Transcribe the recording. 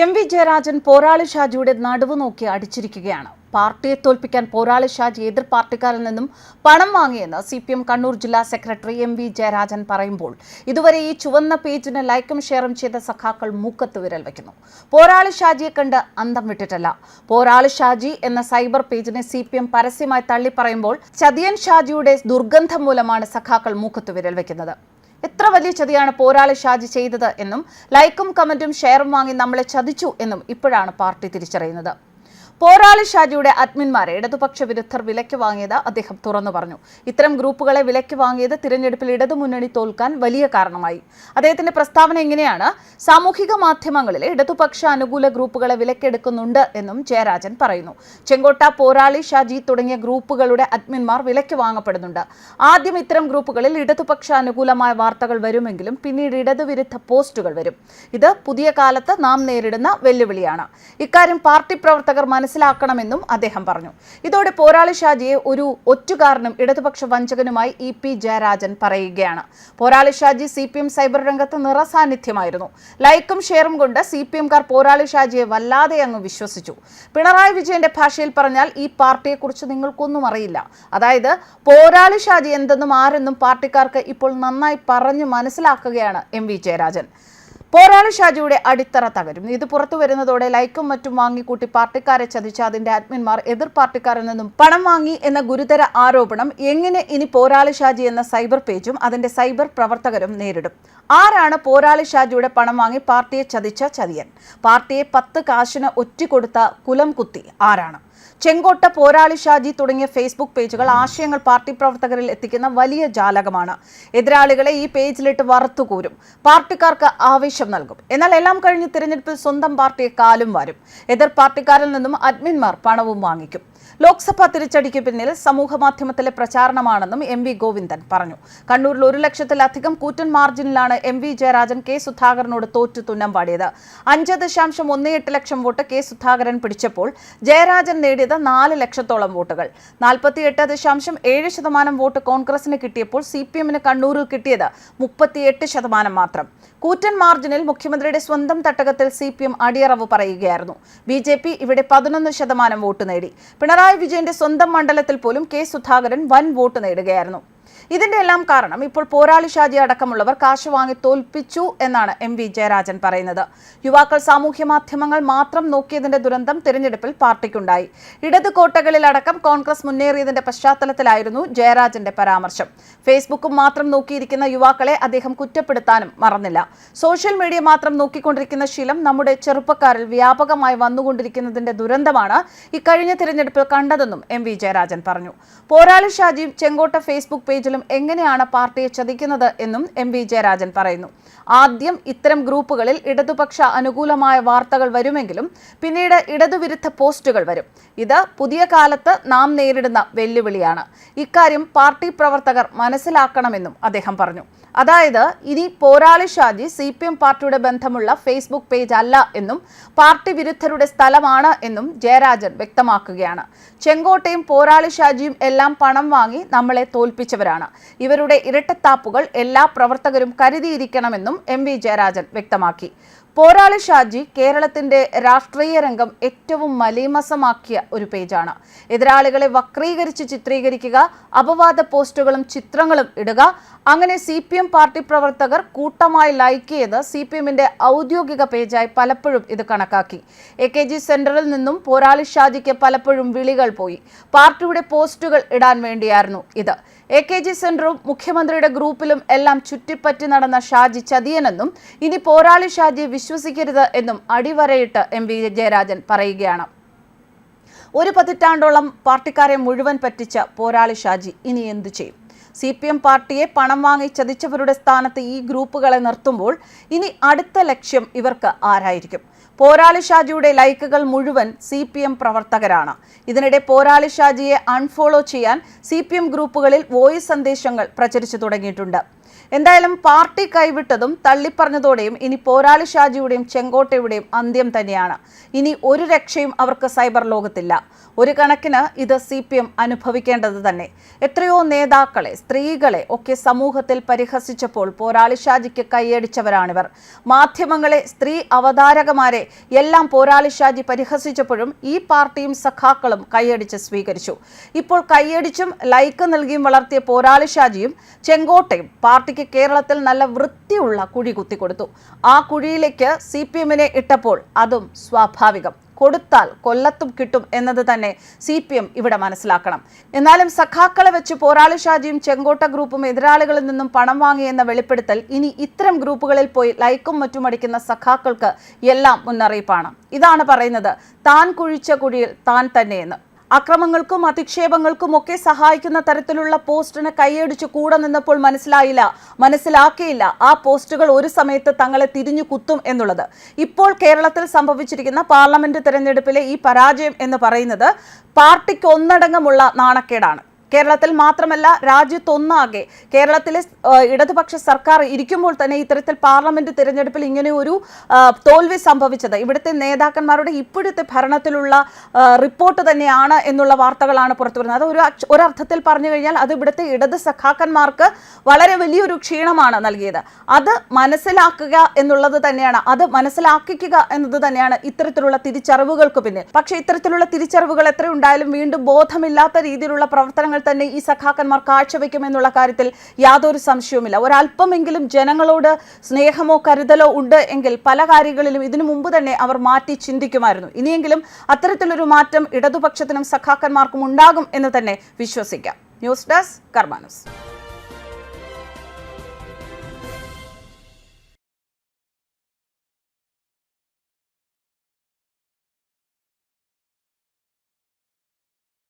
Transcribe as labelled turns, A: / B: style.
A: M V Jayarajan പോരാളി ഷാജിയുടെ നടുവ് നോക്കി അടിച്ചിരിക്കുകയാണ്. പാർട്ടിയെ തോൽപ്പിക്കാൻ പോരാളി ഷാജി എതിർ പാർട്ടിക്കാരിൽ നിന്നും പണം വാങ്ങിയെന്ന് സി പി എം കണ്ണൂർ ജില്ലാ സെക്രട്ടറി എം വി ജയരാജൻ പറയുമ്പോൾ ഇതുവരെ ഈ ചുവന്ന പേജിന് ലൈക്കും ഷെയറും ചെയ്ത സഖാക്കൾ മൂക്കത്ത് വിരൽ വയ്ക്കുന്നു. പോരാളി ഷാജിയെ കണ്ട് അന്തം വിട്ടിട്ടല്ല. പോരാളി ഷാജി എന്ന സൈബർ പേജിനെ സി പി എം പരസ്യമായി തള്ളിപ്പറയുമ്പോൾ ചതിയൻ ഷാജിയുടെ ദുർഗന്ധം മൂലമാണ് സഖാക്കൾ മൂക്കത്ത് വിരൽ വയ്ക്കുന്നത്. എത്ര വലിയ ചതിയാണ് പോരാളി ഷാജി ചെയ്തത് എന്നും ലൈക്കും കമന്റും ഷെയറും വാങ്ങി നമ്മളെ ചതിച്ചു എന്നും ഇപ്പോഴാണ് പാർട്ടി തിരിച്ചറിയുന്നത് പോരാളി ഷാജിയുടെ അഡ്മിന്മാരെ ഇടതുപക്ഷ വിരുദ്ധർ വിലയ്ക്ക് വാങ്ങിയത് അദ്ദേഹം തുറന്നു പറഞ്ഞു. ഇത്തരം ഗ്രൂപ്പുകളെ വിലയ്ക്ക് വാങ്ങിയത് തിരഞ്ഞെടുപ്പിൽ ഇടതുമുന്നണി തോൽക്കാൻ വലിയ കാരണമായി. അദ്ദേഹത്തിന്റെ പ്രസ്താവന എങ്ങനെയാണ്? സാമൂഹിക മാധ്യമങ്ങളിലെ ഇടതുപക്ഷ അനുകൂല ഗ്രൂപ്പുകളെ വിലക്കെടുക്കുന്നുണ്ട് എന്നും ജയരാജൻ പറയുന്നു. ചെങ്കോട്ട പോരാളി ഷാജി തുടങ്ങിയ ഗ്രൂപ്പുകളുടെ അഡ്മിന്മാർ വിലയ്ക്ക് വാങ്ങപ്പെടുന്നുണ്ട്. ആദ്യം ഇത്തരം ഗ്രൂപ്പുകളിൽ ഇടതുപക്ഷ അനുകൂലമായ വാർത്തകൾ വരുമെങ്കിലും പിന്നീട് ഇടതുവിരുദ്ധ പോസ്റ്റുകൾ വരും. ഇത് പുതിയ കാലത്ത് നാം നേരിടുന്ന വെല്ലുവിളിയാണ്. ഇക്കാര്യം പാർട്ടി പ്രവർത്തകർ മനസ്സിലാക്കണമെന്നും അദ്ദേഹം പറഞ്ഞു. ഇതോടെ പോരാളി ഷാജിയെ ഒരു ഒറ്റുകാരനും ഇടതുപക്ഷ വഞ്ചകനുമായി ഇ പി ജയരാജൻ പറയുകയാണ്. Porali Shaji C P M cyber രംഗത്ത് നിറസാന്നിധ്യമായിരുന്നു. ലൈക്കും ഷെയറും കൊണ്ട് സി പി എംകാർ പോരാളി ഷാജിയെ വല്ലാതെ അങ്ങ് വിശ്വസിച്ചു. പിണറായി വിജയന്റെ ഭാഷയിൽ പറഞ്ഞാൽ ഈ പാർട്ടിയെക്കുറിച്ച് നിങ്ങൾക്കൊന്നും അറിയില്ല. അതായത് പോരാളി ഷാജി എന്തെന്നും ആരെന്നും പാർട്ടിക്കാർക്ക് ഇപ്പോൾ നന്നായി പറഞ്ഞു മനസ്സിലാക്കുകയാണ് എം വി ജയരാജൻ. പോരാളി ഷാജിയുടെ അടിത്തറ തകരും. ഇത് പുറത്തു വരുന്നതോടെ ലൈക്കും മറ്റും വാങ്ങിക്കൂട്ടി പാർട്ടിക്കാരെ ചതിച്ച അതിന്റെ അഡ്മിന്മാർ എതിർ പാർട്ടിക്കാരിൽ നിന്നും പണം വാങ്ങി എന്ന ഗുരുതര ആരോപണം എങ്ങനെ ഇനി പോരാളി ഷാജി എന്ന സൈബർ പേജും അതിന്റെ സൈബർ പ്രവർത്തകരും നേരിടും? ആരാണ് പോരാളി ഷാജിയുടെ പണം വാങ്ങി പാർട്ടിയെ ചതിച്ച ചതിയൻ? പാർട്ടിയെ പത്ത് കാശിന് ഒറ്റിക്കൊടുത്ത കുലം കുത്തി ആരാണ്? ചെങ്കോട്ട പോരാളി ഷാജി തുടങ്ങിയ ഫേസ്ബുക്ക് പേജുകൾ ആശയങ്ങൾ പാർട്ടി പ്രവർത്തകരിൽ എത്തിക്കുന്ന വലിയ ജാലകമാണ്. എതിരാളികളെ ഈ പേജിലിട്ട് വറുത്തുകൂരും. പാർട്ടിക്കാർക്ക് ആവേശം നൽകും. എന്നാൽ എല്ലാം കഴിഞ്ഞ് തിരഞ്ഞെടുപ്പിൽ സ്വന്തം പാർട്ടിയെ കാലും വരും. എതിർ പാർട്ടിക്കാരിൽ നിന്നും അഡ്മിൻമാർ പണവും വാങ്ങിക്കും. ലോക്സഭാ തിരിച്ചടിക്ക് പിന്നിൽ സമൂഹ മാധ്യമത്തിലെ പ്രചാരണമാണെന്നും എം വി ഗോവിന്ദൻ പറഞ്ഞു. കണ്ണൂരിൽ ഒരു ലക്ഷത്തിലധികം കൂറ്റൻ മാർജിനിലാണ് എം വി ജയരാജൻ കെ സുധാകരനോട് തോറ്റു തുന്നം പാടിയത്. അഞ്ച് ദശാംശം ഒന്ന് എട്ട് ലക്ഷം വോട്ട് കെ സുധാകരൻ പിടിച്ചപ്പോൾ ജയരാജൻ നേടിയത് നാല് ലക്ഷത്തോളം വോട്ടുകൾ. നാൽപ്പത്തിയെട്ട് ദശാംശം ഏഴ് ശതമാനം വോട്ട് കോൺഗ്രസിന് കിട്ടിയപ്പോൾ സി പി എമ്മിന് കണ്ണൂരിൽ കിട്ടിയത് മുപ്പത്തിയെട്ട് ശതമാനം മാത്രം. കൂറ്റൻ മാർജിനിൽ മുഖ്യമന്ത്രിയുടെ സ്വന്തം തട്ടകത്തിൽ സി പി എം അടിയറവ് പറയുകയായിരുന്നു. ബി ജെ പി ഇവിടെ പതിനൊന്ന് ശതമാനം വോട്ട് നേടി. പിണറായി വിജയന്റെ സ്വന്തം മണ്ഡലത്തിൽ പോലും കെ സുധാകരൻ വൻ വോട്ട് നേടുകയായിരുന്നു. ഇതിന്റെ എല്ലാം കാരണം ഇപ്പോൾ പോരാളി ഷാജി അടക്കമുള്ളവർ കാശ് വാങ്ങി തോൽപ്പിച്ചു എന്നാണ് എം വി ജയരാജൻ പറയുന്നത്. യുവാക്കൾ സാമൂഹ്യ മാധ്യമങ്ങൾ മാത്രം നോക്കിയതിന്റെ ദുരന്തം തിരഞ്ഞെടുപ്പിൽ പാർട്ടിക്കുണ്ടായി. ഇടത് കോട്ടകളിലടക്കം കോൺഗ്രസ് മുന്നേറിയതിന്റെ പശ്ചാത്തലത്തിലായിരുന്നു ജയരാജന്റെ പരാമർശം. ഫേസ്ബുക്കും മാത്രം നോക്കിയിരിക്കുന്ന യുവാക്കളെ അദ്ദേഹം കുറ്റപ്പെടുത്താനും മറന്നില്ല. സോഷ്യൽ മീഡിയ മാത്രം നോക്കിക്കൊണ്ടിരിക്കുന്ന ശീലം നമ്മുടെ ചെറുപ്പക്കാരിൽ വ്യാപകമായി വന്നുകൊണ്ടിരിക്കുന്നതിന്റെ ദുരന്തമാണ് ഇക്കഴിഞ്ഞ തിരഞ്ഞെടുപ്പിൽ കണ്ടതെന്നും എം വി ജയരാജൻ പറഞ്ഞു. പോരാളി ഷാജി ചെങ്കോട്ട ഫേസ്ബുക്ക് പേജിലും എങ്ങനെയാണ് പാർട്ടിയെ ചതിക്കുന്നത് എന്നും എം വി ജയരാജൻ പറയുന്നു. ആദ്യം ഇത്തരം ഗ്രൂപ്പുകളിൽ ഇടതുപക്ഷ അനുകൂലമായ വാർത്തകൾ വരുമെങ്കിലും പിന്നീട് ഇടതുവിരുദ്ധ പോസ്റ്റുകൾ വരും. ഇത് പുതിയ കാലത്ത് നാം നേരിടുന്ന വെല്ലുവിളിയാണ്. ഇക്കാര്യം പാർട്ടി പ്രവർത്തകർ മനസ്സിലാക്കണമെന്നും അദ്ദേഹം പറഞ്ഞു. അതായത് ഇനി പോരാളി ഷാജി സി പി എം പാർട്ടിയുടെ ബന്ധമുള്ള ഫേസ്ബുക്ക് പേജ് അല്ല എന്നും പാർട്ടി വിരുദ്ധരുടെ സ്ഥലമാണ് എന്നും ജയരാജൻ വ്യക്തമാക്കുകയാണ്. ചെങ്കോട്ടയും പോരാളി ഷാജിയും എല്ലാം പണം വാങ്ങി നമ്മളെ തോൽപ്പിച്ചവരാണ്. ഇവരുടെ ഇരട്ടത്താപ്പുകൾ എല്ലാ പ്രവർത്തകരും കരുതിയിരിക്കണമെന്നും എം വി ജയരാജൻ വ്യക്തമാക്കി. പോരാളി ഷാജി കേരളത്തിന്റെ രാഷ്ട്രീയ രംഗം ഏറ്റവും മലീമസമാക്കിയ ഒരു പേജാണ്. എതിരാളികളെ വക്രീകരിച്ച് ചിത്രീകരിക്കുക അപവാദ പോസ്റ്റുകളും ചിത്രങ്ങളും ഇടുക അങ്ങനെ സി പി എം പാർട്ടി പ്രവർത്തകർ കൂട്ടമായി ലൈക്ക് ചെയ്ത് സി പി എമ്മിന്റെ ഔദ്യോഗിക പേജായി പലപ്പോഴും ഇത് കണക്കാക്കി. എ കെ ജി സെന്ററിൽ നിന്നും പോരാളി ഷാജിക്ക് പലപ്പോഴും വിളികൾ പോയി. പാർട്ടിയുടെ പോസ്റ്റുകൾ ഇടാൻ വേണ്ടിയായിരുന്നു ഇത്. എ കെ ജി സെന്ററും മുഖ്യമന്ത്രിയുടെ ഗ്രൂപ്പിലും എല്ലാം ചുറ്റിപ്പറ്റി നടന്ന ഷാജി ചതിയനെന്നും ഇനി പോരാളി ഷാജി വിശ്വസിക്കരുത് എന്നും അടിവരയിട്ട് എം വി ജയരാജൻ പറയുകയാണ്. ഒരു പതിറ്റാണ്ടോളം പാർട്ടിക്കാരെ മുഴുവൻ പറ്റിച്ച പോരാളി ഷാജി ഇനി എന്തു ചെയ്യും? സി പി എം പാർട്ടിയെ പണം വാങ്ങി ചതിച്ചവരുടെ സ്ഥാനത്ത് ഈ ഗ്രൂപ്പുകളെ നിർത്തുമ്പോൾ ഇനി അടുത്ത ലക്ഷ്യം ഇവർക്ക് ആരായിരിക്കും? പോരാളി ഷാജിയുടെ ലൈക്കുകൾ മുഴുവൻ സി പി എം പ്രവർത്തകരാണ്. ഇതിനിടെ പോരാളി ഷാജിയെ അൺഫോളോ ചെയ്യാൻ സി പി എം ഗ്രൂപ്പുകളിൽ വോയിസ് സന്ദേശങ്ങൾ പ്രചരിച്ചു തുടങ്ങിയിട്ടുണ്ട്. എന്തായാലും പാർട്ടി കൈവിട്ടതും തള്ളിപ്പറഞ്ഞതോടെയും ഇനി പോരാളി ഷാജിയുടെയും ചെങ്കോട്ടയുടെയും അന്ത്യം തന്നെയാണ്. ഇനി ഒരു രക്ഷയും അവർക്ക് സൈബർ ലോകത്തില്ല. ഒരു കണക്കിന് ഇത് സി പി എം അനുഭവിക്കേണ്ടത് തന്നെ. എത്രയോ നേതാക്കളെ സ്ത്രീകളെ ഒക്കെ സമൂഹത്തിൽ പരിഹസിച്ചപ്പോൾ പോരാളി ഷാജിക്ക് കൈയടിച്ചവരാണിവർ. മാധ്യമങ്ങളെ സ്ത്രീ അവതാരകമാരെ എല്ലാം പോരാളി ഷാജി പരിഹസിച്ചപ്പോഴും ഈ പാർട്ടിയും സഖാക്കളും കൈയടിച്ച് സ്വീകരിച്ചു. ഇപ്പോൾ കൈയടിച്ചും ലൈക്ക് നൽകിയും വളർത്തിയ പോരാളി ഷാജിയും ചെങ്കോട്ടയും പാർട്ടിക്ക് കേരളത്തിൽ നല്ല വൃത്തിയുള്ള കുഴി കുത്തിക്കൊടുത്തു. ആ കുഴിയിലേക്ക് സി പി എമ്മിനെ ഇട്ടപ്പോൾ അതും സ്വാഭാവികം. കൊടുത്താൽ കൊല്ലത്തും കിട്ടും എന്നത് തന്നെ സി പി എം ഇവിടെ മനസ്സിലാക്കണം. എന്നാലും സഖാക്കളെ വെച്ച് പോരാളി ഷാജിയും ചെങ്കോട്ട ഗ്രൂപ്പും എതിരാളികളിൽ നിന്നും പണം വാങ്ങിയെന്ന വെളിപ്പെടുത്തൽ ഇനി ഇത്തരം ഗ്രൂപ്പുകളിൽ പോയി ലൈക്കും മറ്റും അടിക്കുന്ന സഖാക്കൾക്ക് എല്ലാം മുന്നറിയിപ്പാണ്. ഇതാണ് പറയുന്നത് താൻ കുഴിച്ച കുഴിയിൽ താൻ തന്നെയെന്ന്. അക്രമങ്ങൾക്കും അധിക്ഷേപങ്ങൾക്കും ഒക്കെ സഹായിക്കുന്ന തരത്തിലുള്ള പോസ്റ്റിന് കൈയടിച്ച് കൂടെ നിന്നപ്പോൾ മനസ്സിലായില്ല മനസ്സിലാക്കിയില്ല. ആ പോസ്റ്റുകൾ ഒരു സമയത്ത് തങ്ങളെ തിരിഞ്ഞു കുത്തും എന്നുള്ളത്. ഇപ്പോൾ കേരളത്തിൽ സംഭവിച്ചിരിക്കുന്ന പാർലമെന്റ് തെരഞ്ഞെടുപ്പിലെ ഈ പരാജയം എന്ന് പറയുന്നത് പാർട്ടിക്ക് ഒന്നടങ്കമുള്ള നാണക്കേടാണ്. കേരളത്തിൽ മാത്രമല്ല രാജ്യത്തൊന്നാകെ കേരളത്തിലെ ഇടതുപക്ഷ സർക്കാർ ഇരിക്കുമ്പോൾ തന്നെ ഇത്തരത്തിൽ പാർലമെന്റ് തിരഞ്ഞെടുപ്പിൽ ഇങ്ങനെ ഒരു തോൽവി സംഭവിച്ചത്. ഇവിടുത്തെ നേതാക്കന്മാരുടെ ഇപ്പോഴത്തെ ഭരണത്തിലുള്ള റിപ്പോർട്ട് തന്നെയാണ് എന്നുള്ള വാർത്തകളാണ് പുറത്തു വരുന്നത്. അത് ഒരു ഒരർത്ഥത്തിൽ പറഞ്ഞു കഴിഞ്ഞാൽ അത് ഇവിടുത്തെ ഇടത് സഖാക്കന്മാർക്ക് വളരെ വലിയൊരു ക്ഷീണമാണ് നൽകിയത്. അത് മനസ്സിലാക്കുക എന്നുള്ളത് തന്നെയാണ്. അത് മനസ്സിലാക്കിക്കുക എന്നത് തന്നെയാണ് ഇത്തരത്തിലുള്ള തിരിച്ചറിവുകൾക്ക് പിന്നിൽ. പക്ഷേ ഇത്തരത്തിലുള്ള തിരിച്ചറിവുകൾ എത്ര ഉണ്ടായാലും വീണ്ടും ബോധമില്ലാത്ത രീതിയിലുള്ള പ്രവർത്തനങ്ങൾ തന്നെ ഈ സഖാക്കന്മാർ കാഴ്ചവെക്കുമെന്നുള്ള കാര്യത്തിൽ യാതൊരു സംശയവുമില്ല. ഒരല്പമെങ്കിലും ജനങ്ങളോട് സ്നേഹമോ കരുതലോ ഉണ്ട് എങ്കിൽ പല കാര്യങ്ങളിലും ഇതിനു മുമ്പ് തന്നെ അവർ മാറ്റി ചിന്തിക്കുമായിരുന്നു. ഇനിയെങ്കിലും അത്തരത്തിലൊരു മാറ്റം ഇടതുപക്ഷത്തിനും സഖാക്കന്മാർക്കും ഉണ്ടാകും എന്ന് തന്നെ വിശ്വസിക്കാം. News desk കർമാനസ്.